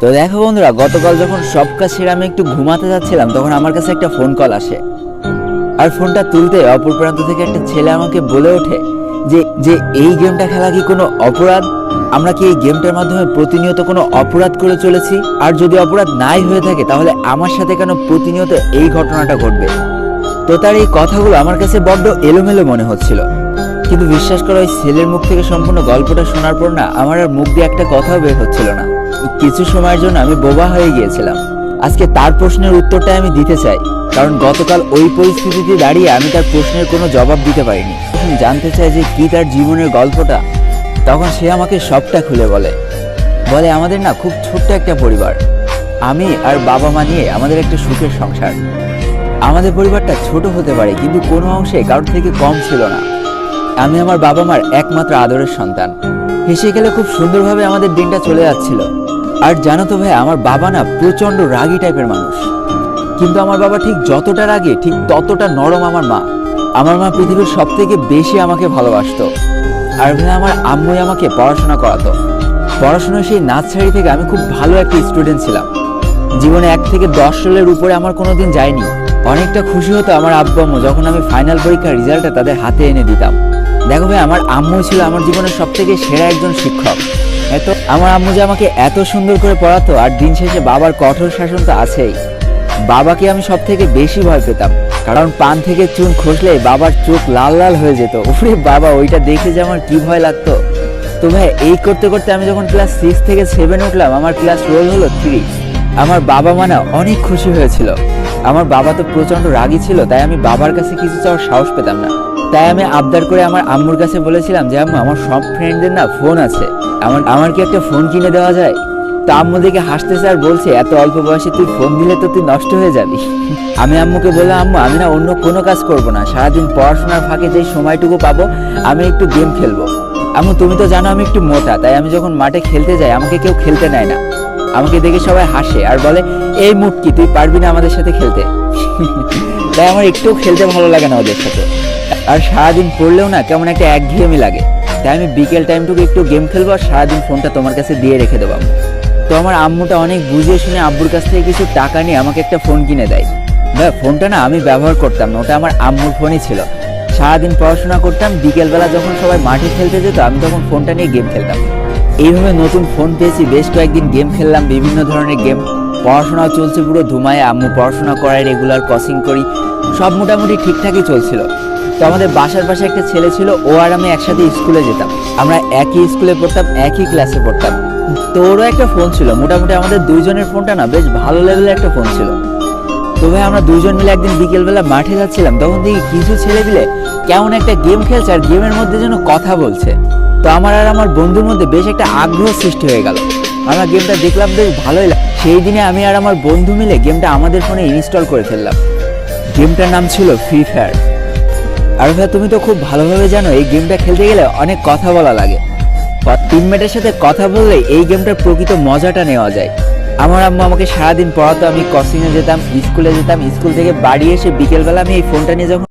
তো দেখো বন্ধুরা, গতকাল যখন সব কাজ সেরে আমি একটু ঘুমাতে যাচ্ছিলাম, তখন আমার কাছে একটা ফোন কল আসে। আর ফোনটা তুলতে অপর প্রান্ত থেকে একটা ছেলে আমাকে বলে ওঠে যে যে এই গেমটা খেলা কি কোনো অপরাধ? আমরা কি এই গেমটার মাধ্যমে প্রতিনিয়ত কোনো অপরাধ করে চলেছি? আর যদি অপরাধ নাই হয়ে থাকে, তাহলে আমার সাথে কেন প্রতিনিয়ত এই ঘটনাটা ঘটবে? তো তার এই কথাগুলো আমার কাছে বড্ড এলোমেলো মনে হচ্ছিল। কিন্তু বিশ্বাস করো ওই ছেলের মুখ থেকে সম্পূর্ণ গল্পটা শোনার পর না আমার আর মুখ দিয়ে একটা কথাও বের হচ্ছিল না। কিছু সময়ের জন্য আমি বোবা হয়ে গিয়েছিলাম। আজকে তার প্রশ্নের উত্তরটা আমি দিতে চাই, কারণ গতকাল ওই পরিস্থিতিতে দাঁড়িয়ে আমি তার প্রশ্নের কোনো জবাব দিতে পারিনি। জানতে চাই যে কি তার জীবনের গল্পটা, তখন সে আমাকে সবটা খুলে বলে। বলে, আমাদের না খুব ছোট্ট একটা পরিবার। আমি আর বাবা মা নিয়ে আমাদের একটা সুখের সংসার। আমাদের পরিবারটা ছোট হতে পারে, কিন্তু কোনো অংশে কারোর থেকে কম ছিল না। আমি আমার বাবা মার একমাত্র আদরের সন্তান। হেসে গেলে খুব সুন্দরভাবে আমাদের দিনটা চলে যাচ্ছিল। আর জানো তো ভাই আমার বাবা না প্রচণ্ড রাগী টাইপের মানুষ। কিন্তু আমার বাবা ঠিক যতটা রাগে, ঠিক ততটা নরম আমার মা। আমার মা পৃথিবীর সব থেকে বেশি আমাকে ভালোবাসতো। আর ভাই আমার আম্মুই আমাকে পড়াশোনা করাতো। পড়াশোনার সেই নার্সারি থেকে আমি খুব ভালো একটা স্টুডেন্ট ছিলাম। জীবনে এক থেকে দশ সালের উপরে আমার কোনোদিন যায়নি। অনেকটা খুশি হতো আমার আব্বু আম্মু যখন আমি ফাইনাল পরীক্ষার রেজাল্টটা তাদের হাতে এনে দিতাম। দেখো ভাই, আমার আম্মু ছিল আমার জীবনের সব থেকে সেরা একজন শিক্ষক। এত আমার আম্মু যে আমাকে এত সুন্দর করে পড়াতো, আর দিন শেষে বাবার কঠোর শাসন তো আছেই। বাবাকে আমি সব থেকে বেশি ভয় পেতাম, কারণ পান থেকে চুন খসলে বাবার চোখ লাল লাল হয়ে যেত। উফরে বাবা, ওইটা দেখে যে আমার কি ভয় লাগতো। তো ভাই, এই করতে করতে আমি যখন ক্লাস সিক্স থেকে সেভেন উঠলাম, আমার ক্লাস রোল হলো থ্রি আমার বাবা মা না অনেক খুশি হয়েছিল। আমার বাবা তো প্রচণ্ড রাগী ছিল, তাই আমি বাবার কাছে কিছু চাওয়ার সাহস পেতাম না। তাই আমি আবদার করে আমার আম্মুর কাছে বলেছিলাম যে, আম্মু, আমার সব ফ্রেন্ডদের না ফোন আছে। আমার আমার কি একটা ফোন কিনে দেওয়া যায়? তো আম্মু দেখে হাসতেছে আর বলছে, এত অল্প বয়সে তুই ফোন দিলে তো তুই নষ্ট হয়ে যাবি। আমি আম্মুকে বললাম, আম্মু, আমি না অন্য কোনো কাজ করব না। সারাদিন পড়াশোনার ফাঁকে যে সময়টুকু পাবো, আমি একটু গেম খেলব। আম্মু, তুমি তো জানো আমি একটু মোটা, তাই আমি যখন মাঠে খেলতে যাই, আমাকে কেউ খেলতে নেয় না। আমাকে দেখে সবাই হাসে আর বলে, এই মুটকি, তুই পারবি না আমাদের সাথে খেলতে? তাই আমার একটু খেলতে ভালো লাগে না ওদের সাথে। আর সারাদিন পড়লেও না কেমন একটা একঘেয়েমি লাগে। তাই আমি বিকেল টাইমটুকু একটু গেম খেলব আর সারাদিন ফোনটা তোমার কাছে দিয়ে রেখে দেবো তো আমার আম্মুটা অনেক বুঝিয়ে শুনে আব্বুর কাছ থেকে কিছু টাকা নিয়ে আমাকে একটা ফোন কিনে দেয়। ভাই, ফোনটা না আমি ব্যবহার করতাম না, ওটা আমার আম্মুর ফোনই ছিল। সারাদিন পড়াশোনা করতাম, বিকেলবেলা যখন সবাই মাঠে খেলতে যেত, আমি তখন ফোনটা নিয়ে গেম খেলতাম। এইভাবে নতুন ফোন পেয়েছি, বেশ কয়েকদিন গেম খেললাম, বিভিন্ন ধরনের গেম। পড়াশোনাও চলছে পুরো ধুমায়, আম্মু পড়াশোনা করায়, রেগুলার কোচিং করি, সব মোটামুটি ঠিকঠাকই চলছিল। তো আমাদের বাসার পাশে একটা ছেলে ছিল, ও আর আমি একসাথে স্কুলে যেতাম। আমরা একই স্কুলে পড়তাম, একই ক্লাসে পড়তাম। তো ওরও একটা ফোন ছিল, মোটামুটি আমাদের দুইজনের ফোনটা না বেশ ভালো লেভেলের একটা ফোন ছিল। তো ভাই, আমরা দুইজন মিলে একদিন বিকেলবেলা মাঠে যাচ্ছিলাম, তখন দেখি কিছু ছেলে মিলে কেমন একটা গেম খেলছে আর গেমের মধ্যে যেন কথা বলছে। তো আমার আর আমার বন্ধুর মধ্যে বেশ একটা আগ্রহ সৃষ্টি হয়ে গেল। আমরা গেমটা দেখলাম, বেশ ভালোই লাগ সেই দিনে আমি আর আমার বন্ধু মিলে গেমটা আমাদের ফোনে ইনস্টল করে ফেললাম। গেমটার নাম ছিল ফ্রি ফায়ার। আর ভাই, তুমি তো খুব ভালোভাবে জানো, এই গেমটা খেলতে গেলে অনেক কথা বলা লাগে। টিমমেটের সাথে কথা বললে এই গেমটার প্রকৃত মজাটা নেওয়া যায়। আমার আম্মু আমাকে সারাদিন পড়াতো, আমি কোচিংয়ে যেতাম, স্কুলে যেতাম, স্কুল থেকে বাড়ি এসে বিকেলবেলা আমি এই ফোনটা নিয়ে যখন